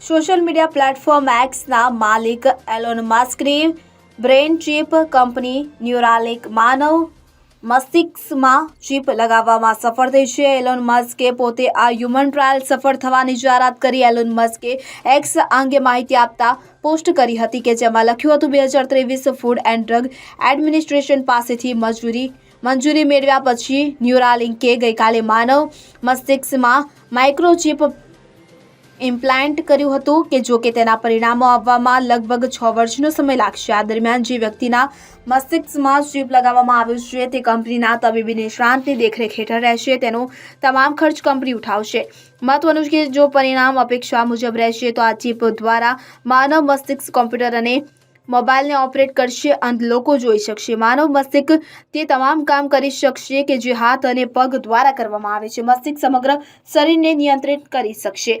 Social media platform એક્સના માલિક Elon માસ્કની બ્રેન ચીપ કંપની ન્યુરાલિક માનવ મસ્તિષ્કમાં ચીપ લગાવવામાં સફળ થઈ છે. એલોન મસ્કે પોતે આ હ્યુમન ટ્રાયલ સફળ થવાની જાહેરાત કરી. એલોન મસ્કે એક્સ અંગે માહિતી આપતા પોસ્ટ કરી હતી કે જેમાં લખ્યું હતું, બે હજાર ત્રેવીસ ફૂડ એન્ડ ડ્રગ એડમિનિસ્ટ્રેશન પાસેથી મંજૂરી મંજૂરી મેળવ્યા પછી ન્યુરાલિંકે ગઈકાલે માનવ મસ્તિષ્કમાં માઇક્રોચિપ ઇમ્પ્લાન્ટ કર્યું હતું કે જો કે તેના પરિણામો આવવામાં લગભગ છ વર્ષનો સમય લાગશે. આ દરમિયાન જે વ્યક્તિના મસ્તિષ્કમાં ચીપ લગાવવામાં આવ્યું છે, તે કંપનીના તબીબી નિષ્ણાંતની દેખરેખ હેઠળ રહેશે. તેનો તમામ ખર્ચ કંપની ઉઠાવશે. મહત્વનું છે કે જો પરિણામ અપેક્ષા મુજબ રહેશે, તો આ ચીપ દ્વારા માનવ મસ્તિષ્ક કોમ્પ્યુટર અને મોબાઈલને ઓપરેટ કરશે અંધ લોકો જોઈ શકશે. માનવ મસ્તિષ્ક તે તમામ કામ કરી શકશે કે જે હાથ અને પગ દ્વારા કરવામાં આવે છે. મસ્તિષ્ક સમગ્ર શરીરને નિયંત્રિત કરી શકશે.